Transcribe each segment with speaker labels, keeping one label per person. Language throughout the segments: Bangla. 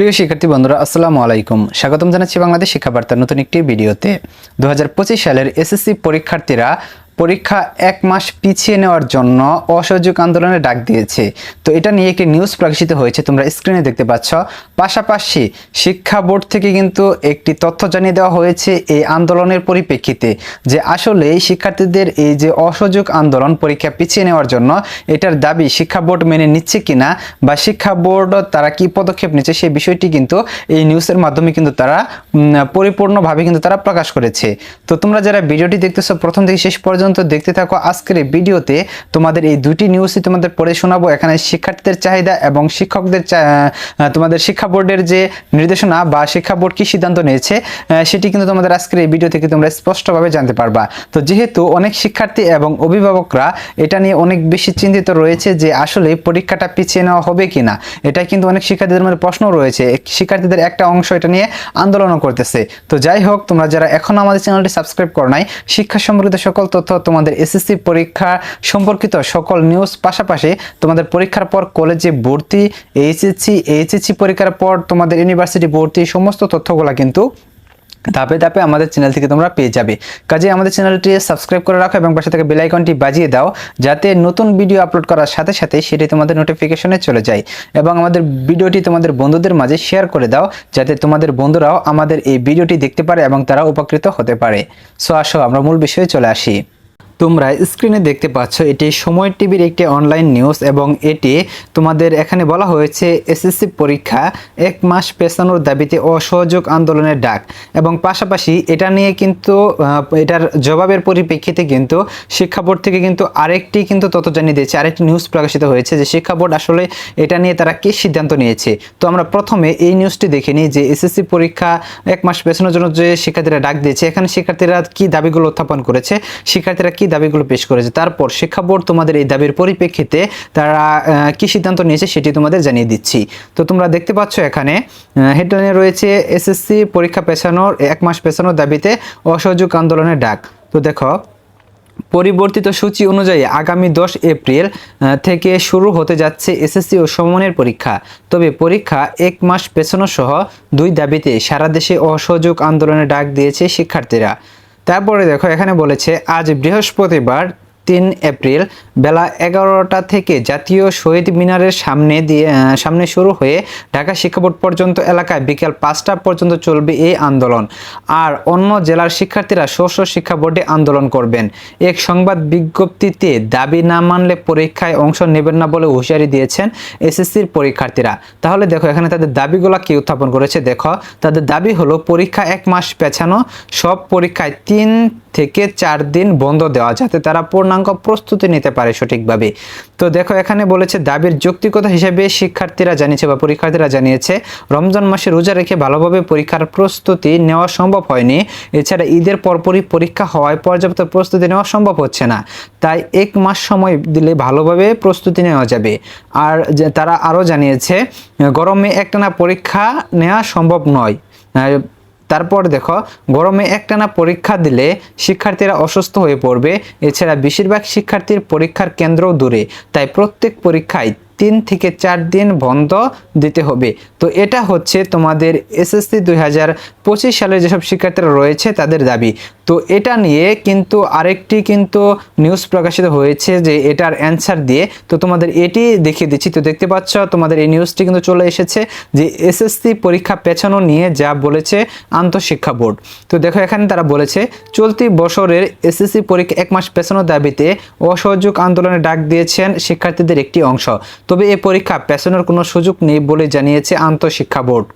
Speaker 1: প্রিয় শিক্ষার্থী বন্ধুরা, আসসালামু আলাইকুম। স্বাগতম জানাচ্ছি বাংলাদেশ শিক্ষাবার্তার নতুন একটি ভিডিওতে। দু হাজার পঁচিশ সালের এসএসসি পরীক্ষার্থীরা পরীক্ষা এক মাস পিছিয়ে নেওয়ার জন্য অসহযোগ আন্দোলনে ডাক দিয়েছে। তো এটা নিয়ে একটি নিউজ প্রকাশিত হয়েছে, তোমরা স্ক্রিনে দেখতে পাচ্ছ। পাশাপাশি শিক্ষা বোর্ড থেকে কিন্তু একটি তথ্য জানিয়ে দেওয়া হয়েছে এই আন্দোলনের পরিপ্রেক্ষিতে যে আসলে শিক্ষার্থীদের এই যে অসহযোগ আন্দোলন পরীক্ষা পিছিয়ে নেওয়ার জন্য এটার দাবি শিক্ষা বোর্ড মেনে নিচ্ছে কিনা বা শিক্ষা বোর্ড তারা কি পদক্ষেপ নিচ্ছে সেই বিষয়টি কিন্তু এই নিউজের মাধ্যমে কিন্তু তারা পরিপূর্ণভাবে কিন্তু তারা প্রকাশ করেছে। তো তোমরা যারা ভিডিওটি দেখতেছো, প্রথম থেকে শেষ পর্যন্ত দেখতে থাকো আজকের ভিডিওতে। তোমাদের এই দুটি নিউজই তোমাদের পড়ে শোনাবো। এখানে শিক্ষার্থীদের চাহিদা এবং শিক্ষকদের তোমাদের শিক্ষা বোর্ডের যে নির্দেশনা বা শিক্ষা বোর্ড কি সিদ্ধান্ত নিয়েছে সেটি কিন্তু তোমাদের আজকের এই ভিডিও থেকে তোমরা স্পষ্টভাবে জানতে পারবা। তো যেহেতু অনেক শিক্ষার্থী এবং অভিভাবকরা এটা নিয়ে অনেক বেশি চিন্তিত রয়েছে যে আসলে পরীক্ষাটা পিছিয়ে নেওয়া হবে কিনা এটা কিন্তু অনেক শিক্ষার্থীদের মধ্যে প্রশ্ন রয়েছে। শিক্ষার্থীদের একটা অংশ এটা নিয়ে আন্দোলনও করতেছে। তো যাই হোক, তোমরা যারা এখনও আমাদের চ্যানেলটি সাবস্ক্রাইব করো নাই, শিক্ষা সম্পর্কিত সকল তথ্য তোমাদের এসএসসি পরীক্ষা সম্পর্কিত সকল নিউজ পাশাপাশি তোমাদের পরীক্ষার পর কলেজে ভর্তি এইচএসসি এইচএসসি পরীক্ষার পর তোমাদের ইউনিভার্সিটি ভর্তি, সমস্ত তথ্যগুলো কিন্তু ধাপে ধাপে আমাদের চ্যানেল থেকে তোমরা পেয়ে যাবে। কাজে আমাদের চ্যানেলটি সাবস্ক্রাইব করে রাখো এবং পাশে থেকে বেল আইকনটি বাজিয়ে দাও, যাতে নতুন ভিডিও আপলোড করার সাথে সাথে সেটি তোমাদের নোটিফিকেশনে চলে যায়। এবং আমাদের ভিডিওটি তোমাদের বন্ধুদের মাঝে শেয়ার করে দাও, যাতে তোমাদের বন্ধুরাও আমাদের এই ভিডিওটি দেখতে পারে এবং তারা উপকৃত হতে পারে। সো আসো, আমরা মূল বিষয়ে চলে আসি। তোমরা স্ক্রিনে দেখতে পাচ্ছ, এটি সময় টিভির একটি অনলাইন নিউজ এবং এটি তোমাদের এখানে বলা হয়েছে এসএসসি পরীক্ষা, এক মাস পেছানোর দাবিতে অসহযোগ আন্দোলনের ডাক। এবং পাশাপাশি এটা নিয়ে কিন্তু এটার জবাবের পরিপ্রেক্ষিতে কিন্তু শিক্ষা বোর্ড থেকে কিন্তু আরেকটি কিন্তু তত জানিয়ে দিয়েছে, আরেকটি নিউজ প্রকাশিত হয়েছে যে শিক্ষা বোর্ড আসলে এটা নিয়ে তারা কি সিদ্ধান্ত নিয়েছে। তো আমরা প্রথমে এই নিউজটি দেখে নিই যে এসএসসি পরীক্ষা, এক মাস পেছানোর জন্য যে শিক্ষার্থীরা ডাক দিয়েছে, এখানে শিক্ষার্থীরা কি দাবিগুলো উত্থাপন করেছে, শিক্ষার্থীরা কি দাবিগুলো পেশ করেছে। তারপর শিক্ষা বোর্ড তোমাদের এই দাবির পরিপ্রেক্ষিতে তারা কি সিদ্ধান্ত নিয়েছে সেটি তোমাদের জানিয়ে দিচ্ছি। তো তোমরা দেখতে পাচ্ছ এখানে হেডলাইনে রয়েছে, এসএসসি পরীক্ষা পেছানোর, এক মাস পেছানোর দাবিতে অসহযোগ আন্দোলনের ডাক। তো দেখো, পরিবর্তিত সূচি অনুযায়ী আগামী দশ এপ্রিল থেকে শুরু হতে যাচ্ছে এসএসসি ও সমনের পরীক্ষা। তবে পরীক্ষা এক মাস পেছানো সহ দুই দাবিতে সারা দেশে অসহযোগ আন্দোলনের ডাক দিয়েছে শিক্ষার্থীরা। তারপরে দেখো এখানে বলেছে আজ বৃহস্পতিবার তিন এপ্রিল বেলা এগারোটা থেকে জাতীয় শহীদ মিনারের সামনে দিয়ে সামনে শুরু হয়ে ঢাকা শিক্ষা বোর্ড পর্যন্ত এলাকায় বিকেল পাঁচটা পর্যন্ত চলবে এই আন্দোলন। আর অন্য জেলার শিক্ষার্থীরা স্ব স্ব শিক্ষা বোর্ডে আন্দোলন করবেন। এক সংবাদ বিজ্ঞপ্তিতে দাবি না মানলে পরীক্ষায় অংশ নেবেন না বলে হুঁশিয়ারি দিয়েছেন এসএসসির পরীক্ষার্থীরা। তাহলে দেখো, এখানে তাদের দাবিগুলো কি উত্থাপন করেছে দেখো। তাদের দাবি হলো পরীক্ষা এক মাস পেছানো, সব পরীক্ষায় তিন থেকে চার দিন বন্ধ দেওয়া, যাতে তারা পূর্ণাঙ্গ প্রস্তুতি নিতে পারে। সঠিকভাবে। তো দেখো, এখানে বলেছে, দাবির যৌক্তিকতা হিসেবে শিক্ষার্থীরা জানিয়েছে বা পরীক্ষার্থীরা জানিয়েছে, রমজান মাসে রোজা রেখে ভালোভাবে পরীক্ষার প্রস্তুতি নেওয়া সম্ভব হয়নি। এছাড়া ঈদের পরপরই পরীক্ষা হওয়ায় পর্যাপ্ত প্রস্তুতি নেওয়া সম্ভব হচ্ছে না। তাই এক মাস সময় দিলে ভালোভাবে প্রস্তুতি নেওয়া যাবে। আর তারা আরও জানিয়েছে, গরমে একটানা পরীক্ষা নেওয়া সম্ভব নয়। তারপর দেখো, গরমে একটানা পরীক্ষা দিলে শিক্ষার্থীরা অসুস্থ হয়ে পড়বে। এছাড়া বেশিরভাগ শিক্ষার্থীর পরীক্ষার কেন্দ্রও দূরে। তাই প্রত্যেক পরীক্ষায় তিন থেকে চার দিন বন্ধ দিতে হবে। তো এটা হচ্ছে তোমাদের এসএসসি দুই হাজার পঁচিশ সালের যেসব শিক্ষার্থীরা রয়েছে তাদের দাবি। তো এটা নিয়ে কিন্তু আরেকটি কিন্তু নিউজ প্রকাশিত হয়েছে যে এটার অ্যান্সার দিয়ে। তো তোমাদের এটি দেখিয়ে দিচ্ছি। তো দেখতে পাচ্ছ, তোমাদের এই নিউজটি কিন্তু চলে এসেছে যে এসএসসি পরীক্ষা পেছানো নিয়ে যা বলেছে আন্তঃশিক্ষা বোর্ড। তো দেখো, এখানে তারা বলেছে, চলতি বছরের এসএসসি পরীক্ষা এক মাস পেছানোর দাবিতে অসহযোগ আন্দোলনে ডাক দিয়েছেন শিক্ষার্থীদের একটি অংশ। তবে এ পরীক্ষা পেছানোর কোনো সুযোগ নেই বলে জানিয়েছে আন্তঃশিক্ষা বোর্ড।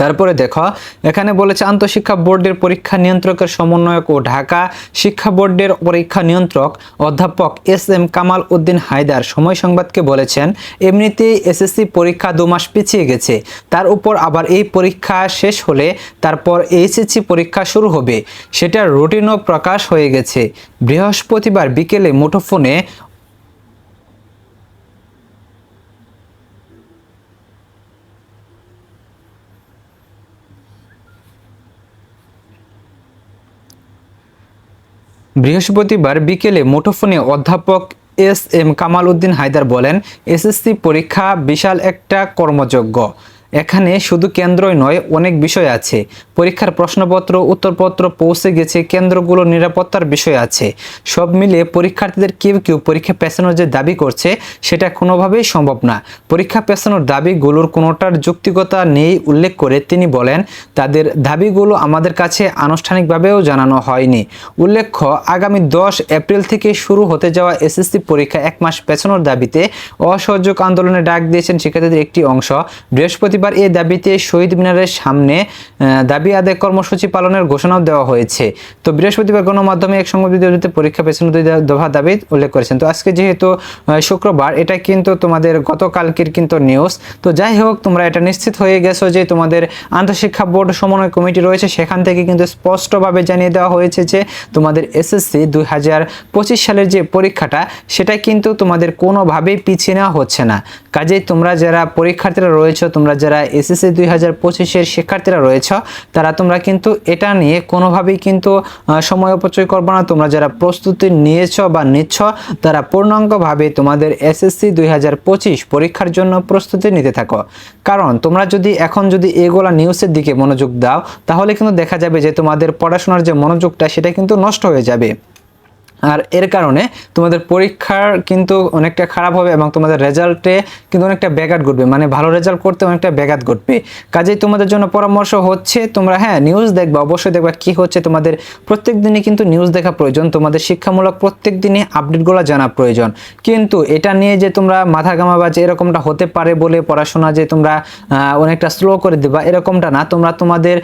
Speaker 1: তারপরে দেখো, এখানে বলেছে আন্তঃশিক্ষা বোর্ডের পরীক্ষা নিয়ন্ত্রকের সমন্বয়ক ও ঢাকা শিক্ষা বোর্ডের পরীক্ষা নিয়ন্ত্রক অধ্যাপক এস এম কামাল উদ্দিন হায়দার সময় সংবাদকে বলেছেন, এমনিতেই এসএসসি পরীক্ষা দু মাস পিছিয়ে গেছে। তার উপর আবার এই পরীক্ষা শেষ হলে তারপর এইচএসসি পরীক্ষা শুরু হবে। সেটার রুটিনও প্রকাশ হয়ে গেছে। বৃহস্পতিবার বিকেলে মুঠোফোনে বৃহস্পতিবার বিকেলে মুঠোফোনে অধ্যাপক এস এম কামাল উদ্দিন হায়দার বলেন, এসএসসি পরীক্ষা বিশাল একটা কর্মযজ্ঞ এখানে শুধু কেন্দ্রই নয়, অনেক বিষয় আছে। পরীক্ষার প্রশ্নপত্র, উত্তরপত্র পৌঁছে গেছে, কেন্দ্রগুলোর নিরাপত্তার বিষয় আছে। সব মিলিয়ে পরীক্ষার্থীদের কেউ কেউ পরীক্ষা পেছানোর যে দাবি করছে, সেটা কোনোভাবেই সম্ভব না। পরীক্ষা পেছানোর দাবিগুলোর কোনোটার যৌক্তিকতা নেই উল্লেখ করে তিনি বলেন, তাদের দাবিগুলো আমাদের কাছে আনুষ্ঠানিকভাবেও জানানো হয়নি। উল্লেখ্য, আগামী দশ এপ্রিল থেকে শুরু হতে যাওয়া এসএসসি পরীক্ষা এক মাস পেছানোর দাবিতে অসহযোগ আন্দোলনে ডাক দিয়েছেন শিক্ষার্থীদের একটি অংশ। বৃহস্পতিবার এই দাবিতে শহীদ মিনারের সামনে দাবি আদায় কর্মসূচি পালনের ঘোষণাও দেওয়া হয়েছে। তো বৃহস্পতিবার গণমাধ্যমে এক সংবাদ বিজ্ঞপ্তিতে পরীক্ষা পেছানো দফা দাবি উল্লেখ করেছেন। তো আজকে যেহেতু শুক্রবার, এটা কিন্তু তোমাদের গতকালকের কিন্তু নিউজ। তো যাই হোক, তোমরা এটা নিশ্চিত হয়ে গেছো যে তোমাদের আন্তঃশিক্ষা বোর্ড সমন্বয় কমিটি রয়েছে। সেখান থেকে কিন্তু স্পষ্টভাবে জানিয়ে দেওয়া হয়েছে যে তোমাদের এসএসসি দুই হাজার পঁচিশ সালের যে পরীক্ষাটা, সেটা কিন্তু তোমাদের কোনোভাবেই পিছিয়ে নেওয়া হচ্ছে না। কাজেই তোমরা যারা পরীক্ষার্থীরা রয়েছে, তোমরা যারা এসএসসি দুই হাজার পঁচিশের শিক্ষার্থীরা রয়েছ, তারা তোমরা কিন্তু এটা নিয়ে কোনোভাবেই কিন্তু সময় অপচয় করবে না। তোমরা যারা প্রস্তুতি নিয়েছ বা নিচ্ছ, তারা পূর্ণাঙ্গভাবে তোমাদের এসএসসি দুই হাজার পঁচিশ পরীক্ষার জন্য প্রস্তুতি নিতে থাকো। কারণ তোমরা যদি এখন যদি এগুলা নিউজের দিকে মনোযোগ দাও, তাহলে কিন্তু দেখা যাবে যে তোমাদের পড়াশোনার যে মনোযোগটা, সেটা কিন্তু নষ্ট হয়ে যাবে। আর এর কারণে তোমাদের পরীক্ষার কিন্তু অনেকটা খারাপ হবে এবং তোমাদের রেজাল্টে কিন্তু অনেকটা ব্যাঘাত ঘটবে। মানে ভালো রেজাল্ট করতে অনেকটা ব্যাঘাত ঘটবে। কাজেই তোমাদের জন্য পরামর্শ হচ্ছে, তোমরা হ্যাঁ নিউজ দেখবা, অবশ্যই দেখবা কি হচ্ছে। তোমাদের প্রত্যেক দিনই কিন্তু নিউজ দেখা প্রয়োজন। তোমাদের শিক্ষামূলক প্রত্যেক দিনই আপডেটগুলো জানা প্রয়োজন। কিন্তু এটা নিয়ে যে তোমরা মাথা ঘামাবা যে এরকমটা হতে পারে বলে পড়াশোনা যে তোমরা অনেকটা স্লো করে দেবা, এরকমটা না। তোমরা তোমাদের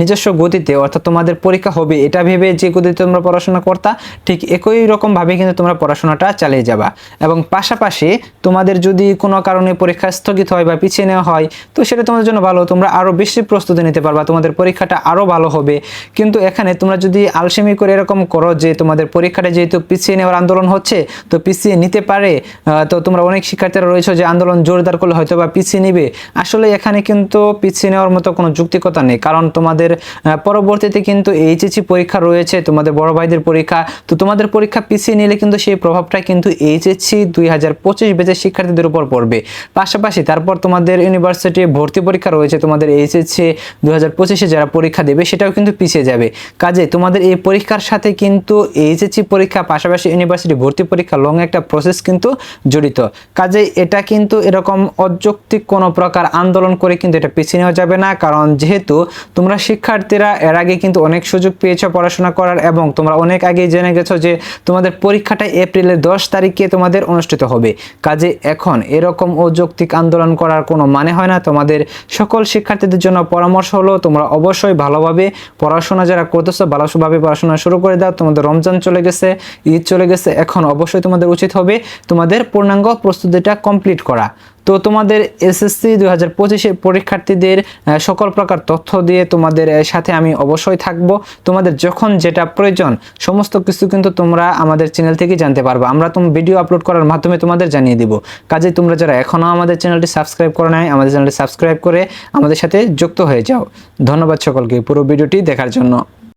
Speaker 1: নিজস্ব গতিতে অর্থাৎ তোমাদের পরীক্ষা হবে, এটা ভেবে যে গতিতে তোমরা পড়াশোনা করতা ঠিক একই রকম ভাবে কিন্তু তোমরা পড়াশোনাটা চালিয়ে যাবা। এবং পাশাপাশি তোমাদের যদি কোনো কারণে পরীক্ষা স্থগিত হয় বা পিছিয়ে নেওয়া হয়, তো সেটা তোমাদের জন্য ভালো। তোমরা আরও বেশি প্রস্তুতি নিতে পারবা, তোমাদের পরীক্ষাটা আরও ভালো হবে। কিন্তু এখানে তোমরা যদি আলসেমি করে এরকম করো যে তোমাদের পরীক্ষাটা যেহেতু পিছিয়ে নেওয়ার আন্দোলন হচ্ছে, তো পিছিয়ে নিতে পারে তো তোমরা অনেক শিক্ষার্থীরা রয়েছে যে আন্দোলন জোরদার করলে হয়তো বা পিছিয়ে নিবে। আসলে এখানে কিন্তু পিছিয়ে নেওয়ার মতো কোনো যুক্তিকতা নেই, কারণ তোমাদের পরবর্তীতে কিন্তু এইচএসসি পরীক্ষা রয়েছে, তোমাদের বড় ভাইদের পরীক্ষা, তো তোমাদের পরীক্ষা পিছিয়ে নিলে কিন্তু সেই প্রভাবটা কিন্তু এইচএসসি দুই হাজার পঁচিশ বেচের শিক্ষার্থীদের উপর পড়বে। পাশাপাশি তারপর তোমাদের ইউনিভার্সিটি ভর্তি পরীক্ষা রয়েছে তোমাদের এইচএসসি দুই হাজার পঁচিশে যারা পরীক্ষা দেবে সেটাও কিন্তু পিছিয়ে যাবে। কাজে তোমাদের এই পরীক্ষার সাথে কিন্তু এইচএসসি পরীক্ষা, পাশাপাশি ইউনিভার্সিটি ভর্তি পরীক্ষা লং একটা প্রসেস কিন্তু জড়িত। কাজে এটা কিন্তু এরকম অযৌক্তিক কোনো প্রকার আন্দোলন করে কিন্তু এটা পিছিয়ে নেওয়া যাবে না। কারণ যেহেতু তোমরা শিক্ষার্থীরা এর আগে কিন্তু অনেক সুযোগ পেয়েছ পড়াশোনা করার এবং তোমরা অনেক আগে জেনে গেছো যে তোমাদের পরীক্ষাটা এপ্রিলের দশ তারিখে তোমাদের অনুষ্ঠিত হবে। কাজে এখন এরকম অযৌক্তিক আন্দোলন করার কোনো মানে হয় না। তোমাদের সকল শিক্ষার্থীদের জন্য পরামর্শ হলো, তোমরা অবশ্যই ভালোভাবে পড়াশোনা যারা করতেছো, ভালোভাবে পড়াশোনা শুরু করে দাও। তোমাদের রমজান চলে গেছে, ঈদ চলে গেছে, এখন অবশ্যই তোমাদের উচিত হবে তোমাদের পূর্ণাঙ্গ প্রস্তুতিটা কমপ্লিট করা। তো তোমাদের এসএসসি দুই হাজার পঁচিশের পরীক্ষার্থীদের সকল প্রকার তথ্য দিয়ে তোমাদের সাথে আমি অবশ্যই থাকব। তোমাদের যখন যেটা প্রয়োজন, সমস্ত কিছু কিন্তু তোমরা আমাদের চ্যানেল থেকে জানতে পারবে। আমরা তুমি, ভিডিও আপলোড করার মাধ্যমে তোমাদের জানিয়ে দিব। কাজে তোমরা যারা এখনও আমাদের চ্যানেলটি সাবস্ক্রাইব করে নাই, আমাদের চ্যানেলটি সাবস্ক্রাইব করে আমাদের সাথে যুক্ত হয়ে যাও। ধন্যবাদ সকলকে পুরো ভিডিওটি দেখার জন্য।